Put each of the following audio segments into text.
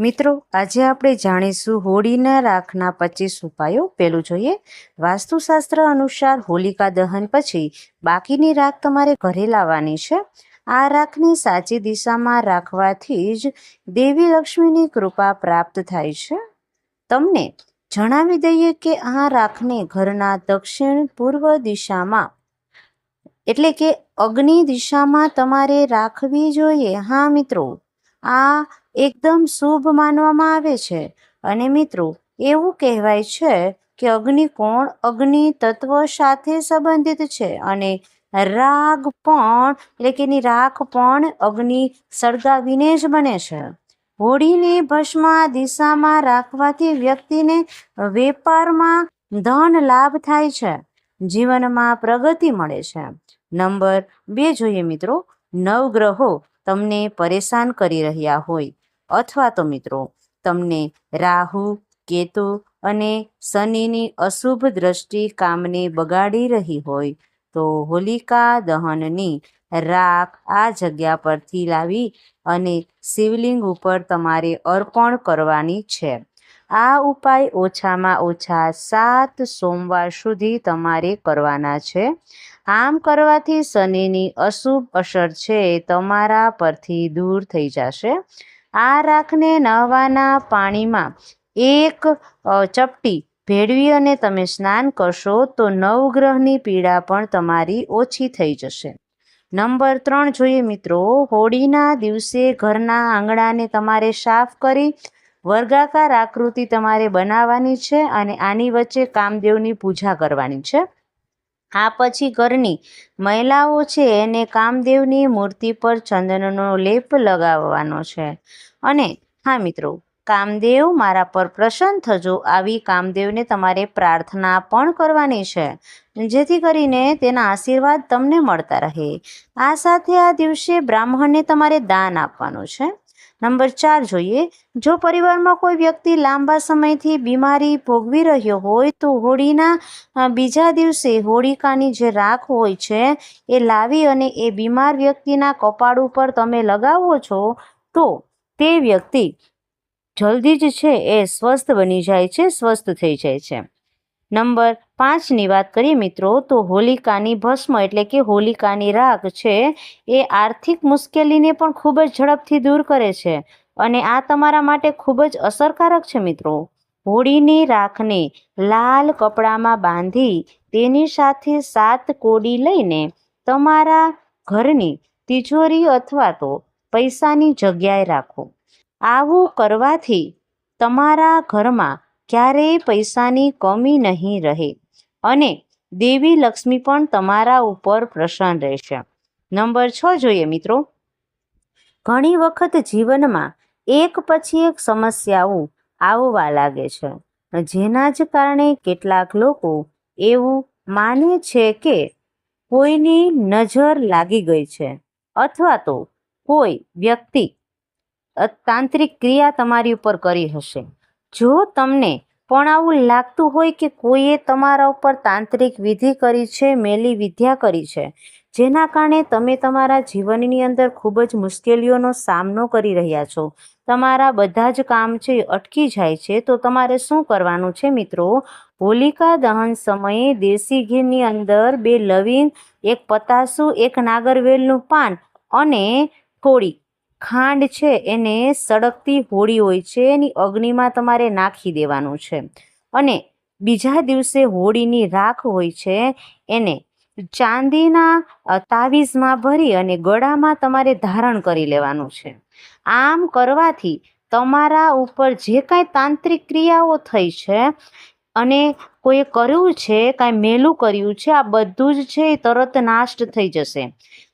મિત્રો, આજે આપણે જાણીશું હોળીના રાખના પચીસ ઉપાયો. પેલું જોઈએ, વાસ્તુશાસ્ત્ર અનુસાર હોલિકા દહન પછી બાકીની રાખ તમારે ઘરે લાવવાની છે. આ રાખને સાચી દિશામાં રાખવાથી જ દેવી લક્ષ્મીની કૃપા પ્રાપ્ત થાય છે. તમને જણાવી દઈએ કે આ રાખને ઘરના દક્ષિણ પૂર્વ દિશામાં, એટલે કે અગ્નિ દિશામાં તમારે રાખવી જોઈએ. હા મિત્રો, આ એકદમ શુભ માનવામાં આવે છે. અને મિત્રો, એવું કહેવાય છે કે અગ્નિકોણ અગ્નિ તત્વ સાથે સંબંધિત છે. અને રાગ પણ, એટલે કે એની રાખ પણ અગ્નિ સળગાવીને જ બને છે. હોળીને ભસ્મ દિશામાં રાખવાથી વ્યક્તિને વેપારમાં ધન લાભ થાય છે. જીવનમાં પ્રગતિ મળે છે. નંબર બે જોઈએ મિત્રો. નવગ્રહો તમને પરેશાન કરી રહ્યા હોય. અથવા તો મિત્રો, તમને રાહુ, કેતુ અને શનિની અશુભ દ્રષ્ટિ કામને બગાડી રહી હોય, તો હોલિકા દહનની રાખ આ જગ્યા પરથી લાવી અને શિવલિંગ ઉપર તમારે અર્પણ કરવાની છે. આ ઉપાય ઓછામાં ઓછા સાત સોમવાર સુધી તમારે કરવાના છે. આમ કરવાથી શનિની અશુભ અસર છે તમારા પરથી દૂર થઈ જશે. આ રાખને નહાવાના પાણીમાં એક ચપટી ભેળવી અને તમે સ્નાન કરશો તો નવગ્રહની પીડા પણ તમારી ઓછી થઈ જશે. નંબર ત્રણ જોઈએ મિત્રો, હોળીના દિવસે ઘરના આંગણાને તમારે સાફ કરી વર્ગાકાર આકૃતિ તમારે બનાવવાની છે અને આની વચ્ચે કામદેવની પૂજા કરવાની છે. આ પછી ઘરની મહિલાઓ છે એને કામદેવની મૂર્તિ પર ચંદનનો લેપ લગાવવાનો છે. અને હા મિત્રો, કામદેવ મારા પર પ્રસન્ન થજો, આવી કામદેવને તમારે પ્રાર્થના પણ કરવાની છે. જેથી કરીને તેના આશીર્વાદ તમને મળતા રહે. આ સાથે આ દિવસે બ્રાહ્મણને તમારે દાન આપવાનું છે. નંબર ચાર જોઈએ. જો પરિવારમાં કોઈ વ્યક્તિ લાંબા સમયથી બીમારી ભોગવી રહ્યો હોય તો હોળીના બીજા દિવસે હોળિકાની જે રાખ હોય છે, એ લાવી અને એ બીમાર વ્યક્તિના કપાળ ઉપર તમે લગાવો છો, તો તે વ્યક્તિ જલ્દી જ છે એ સ્વસ્થ બની જાય છે, સ્વસ્થ થઈ જાય છે. નંબર પાંચની વાત કરીએ મિત્રો, તો હોલિકાની ભસ્મ એટલે કે હોલિકાની રાખ છે, એ આર્થિક મુશ્કેલીને પણ ખૂબ જ ઝડપથી દૂર કરે છે અને આ તમારા માટે ખૂબ જ અસરકારક છે મિત્રો. હોળીની રાખને લાલ કપડામાં બાંધી તેની સાથે સાત કોડી લઈને તમારા ઘરની તિજોરી અથવા તો પૈસાની જગ્યાએ રાખો. આવું કરવાથી તમારા ઘરમાં ક્યારેય પૈસાની કમી નહીં રહે. અને દેવી લક્ષ્મી પણ તમારા ઉપર પ્રસન્ન રહેશે. નંબર છ જોઈએ મિત્રો. ઘણી વખત જીવનમાં એક પછી એક સમસ્યાઓ આવવા લાગે છે. જેના જ કારણે કેટલાક લોકો એવું માને છે કે કોઈની નજર લાગી ગઈ છે અથવા તો કોઈ વ્યક્તિ તાંત્રિક ક્રિયા તમારી ઉપર કરી હશે. જો તમને પણ આવું લાગતું હોય કે કોઈએ તમારા ઉપર તાંત્રિક વિધિ કરી છે, મેલી વિદ્યા કરી છે, જેના કારણે તમે તમારા જીવનની અંદર ખૂબ જ મુશ્કેલીઓનો સામનો કરી રહ્યા છો. તમારા બધા જ કામ છે, અટકી જાય છે, તો તમારે શું કરવાનું છે મિત્રો? હોલિકા દહન સમયે દેશી ઘીની અંદર બે લવિંગ, એક પતાસું, એક નાગરવેલનું પાન અને થોડી ખાંડ છે એને સળગતી હોળી હોય છે, એની અગ્નિમાં તમારે નાખી દેવાનું છે. અને બીજા દિવસે હોળીની રાખ હોય છે, એને ચાંદીના તાવીઝમાં ભરી અને ગળામાં તમારે ધારણ કરી લેવાનું છે. આમ કરવાથી તમારા ઉપર જે કાંઈ તાંત્રિક ક્રિયાઓ થઈ છે અને કોઈએ કર્યું છે, કાંઈ મેલું કર્યું છે, આ બધું જ છે એ તરત નાશ્ટ થઈ જશે.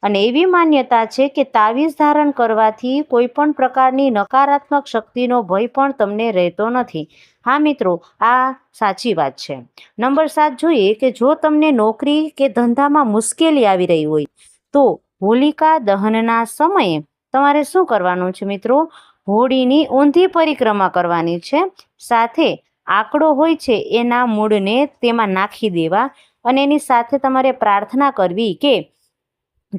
અને એવી માન્યતા છે કે તાવીઝ ધારણ કરવાથી કોઈ પણ પ્રકારની નકારાત્મક શક્તિનો ભય પણ તમને રહેતો નથી. હા, મિત્રો, આ સાચી વાત છે. નંબર સાત જોઈએ કે જો તમને નોકરી કે ધંધામાં મુશ્કેલી આવી રહી હોય, તો હોલિકા દહનના સમયે તમારે શું કરવાનું છે મિત્રો? હોળીની ઊંધી પરિક્રમા કરવાની છે. સાથે આંકડો હોય છે એના મૂળને તેમાં નાખી દેવા અને એની સાથે તમારે પ્રાર્થના કરવી કે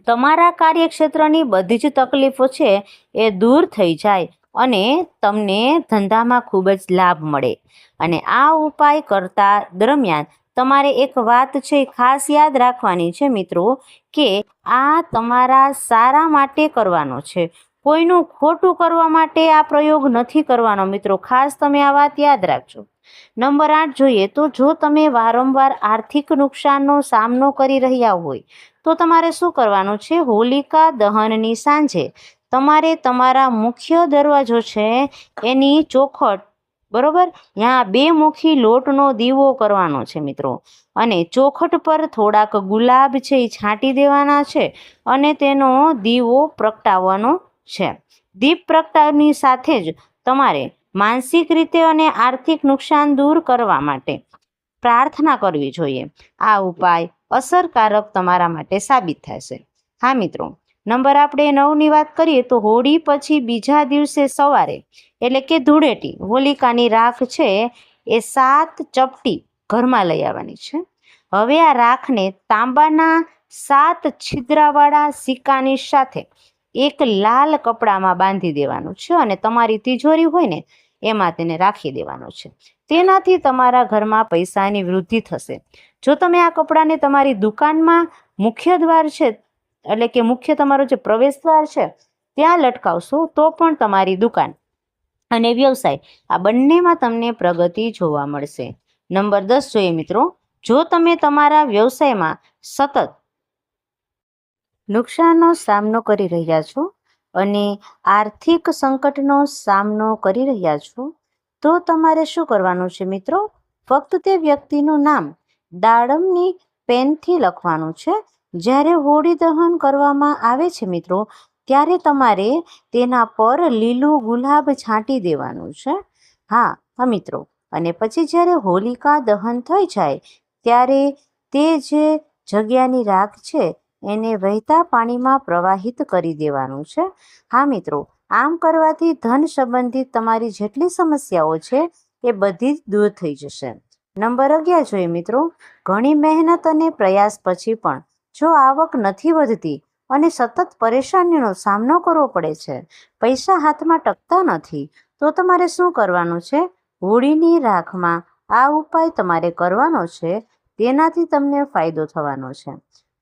તમારા કાર્યક્ષેત્રની બધી જ તકલીફો છે એ દૂર થઈ જાય અને તમને ધંધામાં ખૂબ જ લાભ મળે. અને આ ઉપાય કરતા દરમિયાન તમારે એક વાત છે ખાસ યાદ રાખવાની છે મિત્રો કે આ તમારા સારા માટે કરવાનો છે. કોઈનું ખોટું કરવા માટે આ પ્રયોગ નથી કરવાનો મિત્રો. ખાસ તમે આ વાત યાદ રાખજો. નંબર આઠ જોઈએ તો જો તમે વારંવાર આર્થિક નુકસાનનો સામનો કરી રહ્યા હોય, તો તમારે શું કરવાનું છે? હોલિકા દહનની સાંજે તમારે તમારા મુખ્ય દરવાજો છે એની ચોખટ, બરોબર? ત્યાં બે મુખી લોટનો દીવો કરવાનો છે મિત્રો. અને ચોખટ પર થોડાક ગુલાબ છે એ છાંટી દેવાના છે અને તેનો દીવો પ્રગટાવવાનો છે. દીપ પ્રગટાવની સાથે જ તમારે માનસિક રીતે અને આર્થિક નુકસાન દૂર કરવા માટે પ્રાર્થના કરવી જોઈએ. આ ઉપાય અસરકારક તમારા માટે સાબિત થશે. હા, મિત્રો. નંબર આપણે નવની વાત કરીએ તો હોળી પછી બીજા દિવસે સવારે, એટલે કે ધૂળેટી, હોલિકાની રાખ છે એ સાત ચપટી ઘરમાં લઈ આવવાની છે. હવે આ રાખને તાંબાના સાત છિદ્રાવાળા સિક્કાની સાથે એક લાલ કપડામાં બાંધી દેવાનું છે અને તમારી તિજોરી હોય ને એમાં તેને રાખી દેવાનો છે. તેનાથી તમારા ઘરમાં પૈસાની વૃદ્ધિ થશે. જો તમે આ કપડાને તમારી દુકાનમાં મુખ્ય દ્વાર છે, એટલે કે મુખ્ય તમારો જે પ્રવેશ દ્વાર છે, ત્યાં લટકાવશો, તો પણ તમારી દુકાન અને વ્યવસાય આ બંનેમાં તમને પ્રગતિ જોવા મળશે. નંબર દસ જોઈએ મિત્રો, જો તમે તમારા વ્યવસાયમાં સતત નુકસાનનો સામનો કરી રહ્યા છો અને આર્થિક સંકટનો સામનો કરી રહ્યા છો, તો તમારે શું કરવાનું છે મિત્રો? ફક્ત તે વ્યક્તિનું નામ દાડમની પેનથી લખવાનું છે. જ્યારે હોળી દહન કરવામાં આવે છે મિત્રો, ત્યારે તમારે તેના પર લીલું ગુલાબ છાંટી દેવાનું છે. હા હા મિત્રો. અને પછી જ્યારે હોલિકા દહન થઈ જાય, ત્યારે તે જે જગ્યાની રાખ છે એને વહેતા પાણીમાં પ્રવાહિત કરી દેવાનું છે. હા મિત્રો, આમ કરવાથી ધન સંબંધિત તમારી જેટલી સમસ્યાઓ છે એ બધી જ દૂર થઈ જશે. નંબર અગિયાર જોઈએ મિત્રો, ઘણી મહેનત અને પ્રયાસ પછી પણ જો આવક નથી વધતી અને સતત પરેશાનીનો સામનો કરવો પડે છે, પૈસા હાથમાં ટકતા નથી, તો તમારે શું કરવાનું છે? હોળીની રાખમાં આ ઉપાય તમારે કરવાનો છે, તેનાથી તમને ફાયદો થવાનો છે.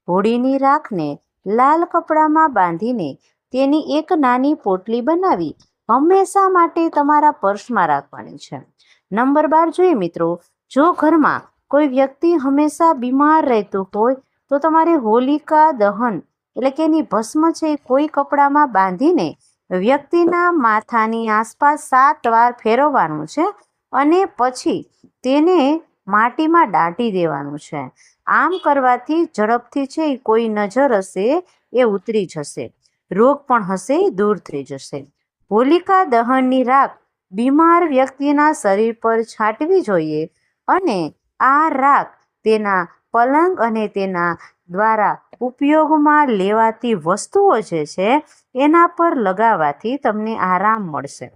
હોળીની રાખને લાલ કપડામાં બાંધીને તેની એક નાની પોટલી બનાવી હંમેશા માટે તમારા પર્સમાં રાખવાની છે. નંબર બાર જોઈએ મિત્રો, જો ઘરમાં કોઈ વ્યક્તિ હંમેશા બીમાર રહેતું હોય, તો તમારે હોલિકા દહન એટલે કે એની ભસ્મ છે કોઈ કપડામાં બાંધીને વ્યક્તિના માથાની આસપાસ સાત વાર ફેરવવાનું છે અને પછી તેને માટીમાં દાટી દેવાનું છે. આમ કરવાથી ઝડપથી છે કોઈ નજર હશે એ ઉતરી જશે. રોગ પણ હશે દૂર થઈ જશે. હોલિકા દહનની રાખ બીમાર વ્યક્તિના શરીર પર છાંટવી જોઈએ અને આ રાખ તેના પલંગ અને તેના દ્વારા ઉપયોગમાં લેવાતી વસ્તુઓ જે છે એના પર લગાવવાથી તમને આરામ મળશે.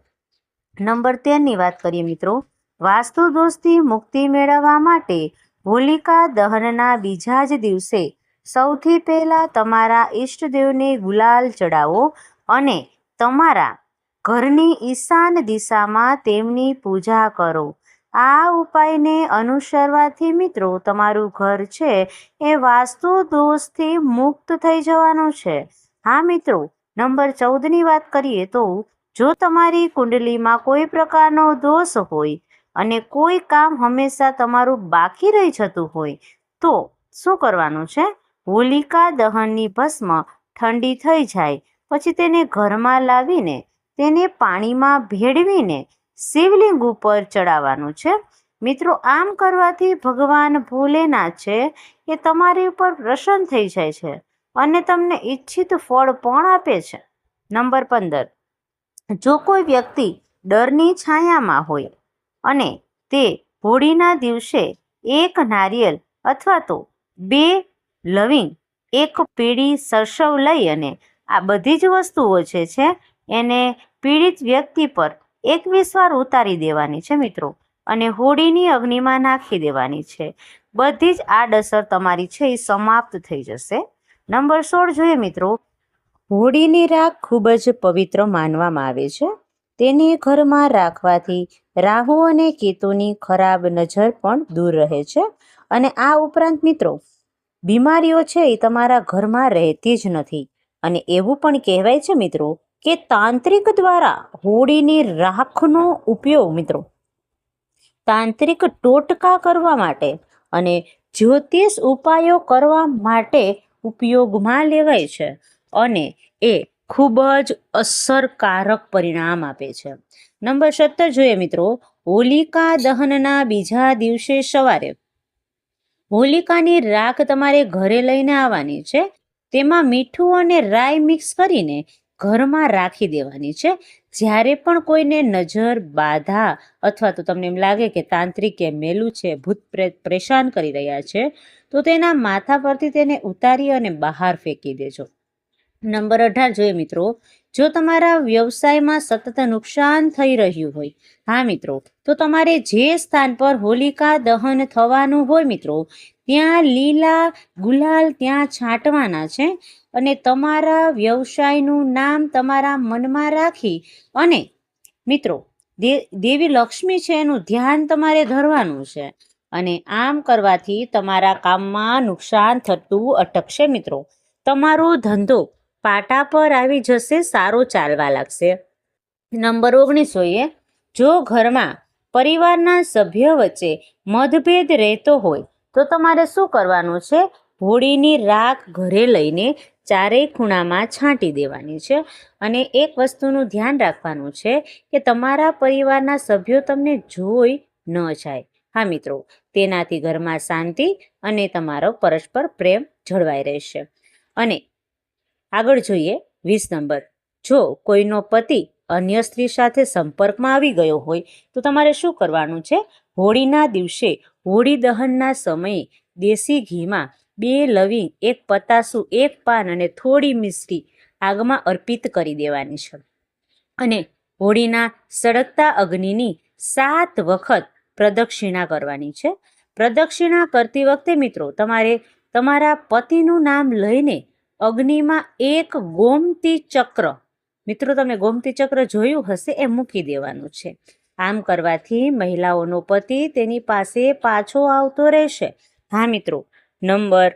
નંબર તેરની વાત કરીએ મિત્રો. વાસ્તુ દોષથી મુક્તિ મેળવવા માટે હોલિકા દહનના બીજા જ દિવસે સૌથી પહેલાં તમારા ઈષ્ટદેવને ગુલાલ ચડાવો અને તમારા ઘરની ઈશાન દિશામાં તેમની પૂજા કરો. આ ઉપાયને અનુસરવાથી મિત્રો તમારું ઘર છે એ વાસ્તુ દોષથી મુક્ત થઈ જવાનું છે. હા મિત્રો, નંબર ચૌદની વાત કરીએ તો જો તમારી કુંડલીમાં કોઈ પ્રકારનો દોષ હોય અને કોઈ કામ હંમેશા તમારું બાકી રહી જતું હોય, તો શું કરવાનું છે? હોલિકા દહનની ભસ્મ ઠંડી થઈ જાય, પછી તેને ઘરમાં લાવીને, તેને પાણીમાં ભેળવીને શિવલિંગ ઉપર ચડાવવાનું છે. મિત્રો, આમ કરવાથી ભગવાન ભોલેનાથ છે એ તમારી ઉપર પ્રસન્ન થઈ જાય છે અને તમને ઈચ્છિત ફળ પણ આપે છે. નંબર પંદર. જો કોઈ વ્યક્તિ ડરની છાયામાં હોય અને તે હોળીના દિવસે એક નારિયેલ અથવા તો બે લવિંગ, એક પીળી સરસવ લઈ અને આ બધી જ વસ્તુઓ જે છે એને પીડિત વ્યક્તિ પર એકવીસ વાર ઉતારી દેવાની છે મિત્રો. અને હોળીની અગ્નિમાં નાખી દેવાની છે. બધી જ આડઅસર તમારી છે એ સમાપ્ત થઈ જશે. નંબર સોળ જોઈએ મિત્રો. હોળીની રાખ ખૂબ જ પવિત્ર માનવામાં આવે છે. તેને ઘરમાં રાખવાથી રાહુ અને કેતુની ખરાબ નજર પણ દૂર રહે છે. અને આ ઉપરાંત મિત્રો, બીમારીઓ છે એ તમારા ઘરમાં રહેતી જ નથી. અને એવું પણ કહેવાય છે મિત્રો કે તાંત્રિક દ્વારા હોળીની રાખનો ઉપયોગ મિત્રો, તાંત્રિક ટોટકા કરવા માટે અને જ્યોતિષ ઉપાયો કરવા માટે ઉપયોગમાં લેવાય છે. અને એ ખૂબ જ અસરકારક પરિણામ આપે છે. નંબર સત્તર જોઈએ મિત્રો, હોલિકા દહનના બીજા દિવસે સવારે. હોલિકાની રાખ તમારે ઘરે લઈને આવવાની છે. તેમાં મીઠું અને રાઈ મિક્સ કરીને ઘરમાં રાખી દેવાની છે. જ્યારે પણ કોઈને નજર, બાધા અથવા તો તમને એમ લાગે કે તાંત્રિક કે મેલું છે, ભૂત પ્રેત પરેશાન કરી રહ્યા છે, તો તેના માથા પરથી તેને ઉતારી અને બહાર ફેંકી દેજો. નંબર અઢાર જોઈએ મિત્રો. જો તમારા વ્યવસાયમાં સતત નુકસાન થઈ રહ્યું હોય, હા મિત્રો, તો તમારે જે સ્થાન પર હોલિકા દહન થવાનું હોય મિત્રો, ત્યાં લીલા ગુલાલ ત્યાં છાંટવાના છે અને તમારા વ્યવસાયનું નામ તમારા મનમાં રાખી અને મિત્રો દેવી લક્ષ્મી છે એનું ધ્યાન તમારે ધરવાનું છે અને આમ કરવાથી તમારા કામમાં નુકસાન થતું અટકશે મિત્રો. તમારો ધંધો પાટા પર આવી જશે, સારો ચાલવા લાગશે. નંબર ઓગણીસ જોઈએ જો ઘરમાં પરિવારના સભ્ય વચ્ચે મતભેદ રહેતો હોય, તો તમારે શું કરવાનું છે? હોળીની રાખ ઘરે લઈને ચારેય ખૂણામાં છાંટી દેવાની છે અને એક વસ્તુનું ધ્યાન રાખવાનું છે કે તમારા પરિવારના સભ્યો તમને જોઈ ન જાય. હા, મિત્રો, તેનાથી ઘરમાં શાંતિ અને તમારો પરસ્પર પ્રેમ જળવાઈ રહેશે. અને આગળ જોઈએ વીસ નંબર. જો કોઈનો પતિ અન્ય સ્ત્રી સાથે સંપર્કમાં આવી ગયો હોય, તો તમારે શું કરવાનું છે? હોળીના દિવસે હોળી દહનના સમયે દેશી ઘીમાં બે લવિંગ, એક પતાસું, એક પાન અને થોડી મિશ્રી આગમાં અર્પિત કરી દેવાની છે. અને હોળીના સળગતા અગ્નિની સાત વખત પ્રદક્ષિણા કરવાની છે. પ્રદક્ષિણા કરતી વખતે મિત્રો તમારે તમારા પતિનું નામ લઈને અગ્નિમાં એક ગોમતી ચક્ર. મિત્રો, તમે ગોમતી ચક્ર જોયું હશે, એ મૂકી દેવાનું છે. આમ કરવાથી મહિલાઓનો પતિ તેની પાસે પાછો આવતો રહેશે. હા, મિત્રો, નંબર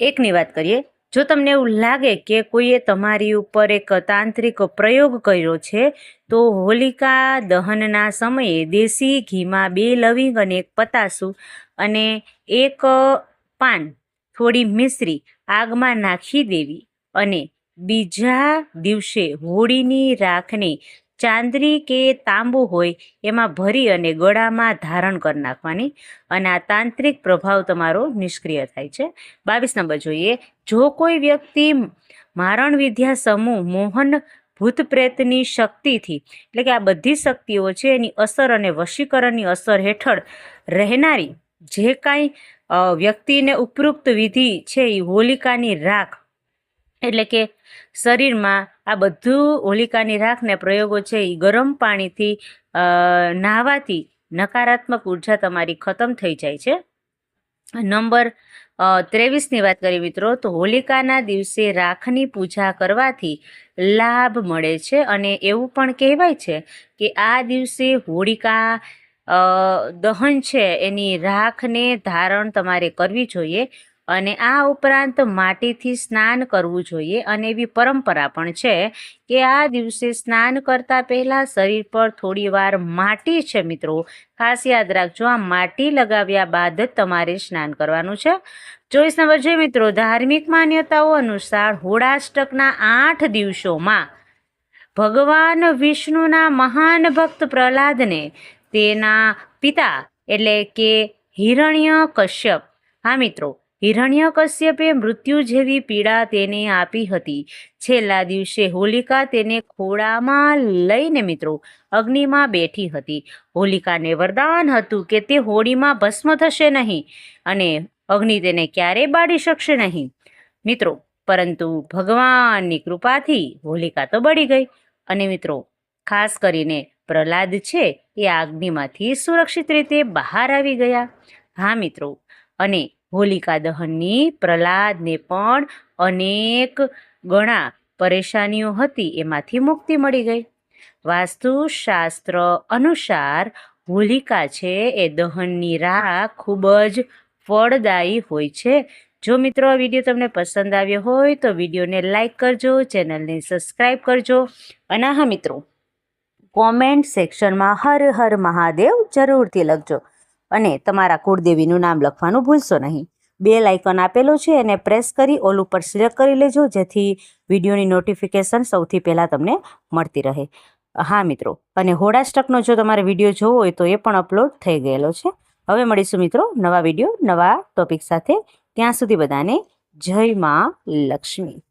એકની વાત કરીએ. જો તમને એવું લાગે કે કોઈએ તમારી ઉપર એક તાંત્રિક પ્રયોગ કર્યો છે, તો હોલિકા દહનના સમયે દેશી ઘીમાં બે લવિંગ અને એક પતાસું અને એક પાન થોડી મિશ્રી આગમાં નાખી દેવી અને બીજા દિવસે હોળીની રાખને ચાંદરી કે તાંબુ હોય એમાં ભરી અને ગળામાં ધારણ કરી નાખવાની અને આ તાંત્રિક પ્રભાવ તમારો નિષ્ક્રિય થાય છે. બાવીસ નંબર જોઈએ. જો કોઈ વ્યક્તિ મારણ વિદ્યા સમૂહ મોહન ભૂત પ્રેતની શક્તિથી, એટલે કે આ બધી શક્તિઓ છે, એની અસર અને વશીકરણની અસર હેઠળ રહેનારી જે કાંઈ વ્યક્તિને ઉપરોક્ત વિધિ છે એ હોલિકાની રાખ. એટલે કે શરીરમાં આ બધું હોલિકાની રાખને પ્રયોગો છે એ ગરમ પાણીથી નાહવાથી નકારાત્મક ઊર્જા તમારી ખતમ થઈ જાય છે. નંબર ત્રેવીસની વાત કરીએ મિત્રો તો હોલિકાના દિવસે રાખની પૂજા કરવાથી લાભ મળે છે અને એવું પણ કહેવાય છે કે આ દિવસે હોળિકા અ, દહન છે એની રાખને ધારણ તમારે કરવી જોઈએ અને આ ઉપરાંત માટીથી સ્નાન કરવું જોઈએ અને એવી પરંપરા પણ છે કે આ દિવસે સ્નાન કરતાં પહેલાં શરીર પર થોડી વાર માટી છે મિત્રો. ખાસ યાદ રાખજો, આ માટી લગાવ્યા બાદ જ તમારે સ્નાન કરવાનું છે. ચોવીસ નંબર છે મિત્રો, ધાર્મિક માન્યતાઓ અનુસાર હોળાષ્ટકના આઠ દિવસોમાં ભગવાન વિષ્ણુના મહાન ભક્ત પ્રહલાદને તેના પિતા એટલે કે હિરણ્ય કશ્યપ હા મિત્રો હિરણ્ય કશ્યપે મૃત્યુ જેવી પીડા તેને આપી હતી. છેલ્લા દિવસે હોલિકા તેને ખોળામાં લઈને મિત્રો અગ્નિમાં બેઠી હતી. હોલિકાને વરદાન હતું કે તે હોળીમાં ભસ્મ થશે નહીં અને અગ્નિ તેને ક્યારેય બાળી શકશે નહીં. મિત્રો, પરંતુ ભગવાનની કૃપાથી હોલિકા તો બળી ગઈ. અને મિત્રો, ખાસ કરીને પ્રહલાદ છે એ આગ્નિમાંથી સુરક્ષિત રીતે બહાર આવી ગયા. હા, મિત્રો. અને હોલિકા દહનની પ્રહલાદને પણ અનેક ગણા પરેશાનીઓ હતી, એમાંથી મુક્તિ મળી ગઈ. વાસ્તુશાસ્ત્ર અનુસાર હોલિકા છે એ દહનની રાખ ખૂબ જ ફળદાયી હોય છે. જો મિત્રો આ વીડિયો તમને પસંદ આવ્યો હોય તો વિડીયોને લાઇક કરજો, ચેનલને સબસ્ક્રાઈબ કરજો. અને હા, મિત્રો કોમેન્ટ સેક્શનમાં હર હર મહાદેવ જરૂરથી લખજો. અને તમારા કુળદેવીનું નામ લખવાનું ભૂલશો નહીં. બે આઇકન આપેલું છે એને પ્રેસ કરી ઓલ ઉપર સિલેક્ટ કરી લેજો, જેથી વિડીયોની નોટિફિકેશન સૌથી પહેલાં તમને મળતી રહે. હા, મિત્રો. અને હોડાસ્ટકનો જો તમારે વીડિયો જોવો હોય તો એ પણ અપલોડ થઈ ગયેલો છે. હવે મળીશું, મિત્રો, નવા વીડિયો, નવા ટોપિક સાથે. ત્યાં સુધી બધાને જય માં લક્ષ્મી.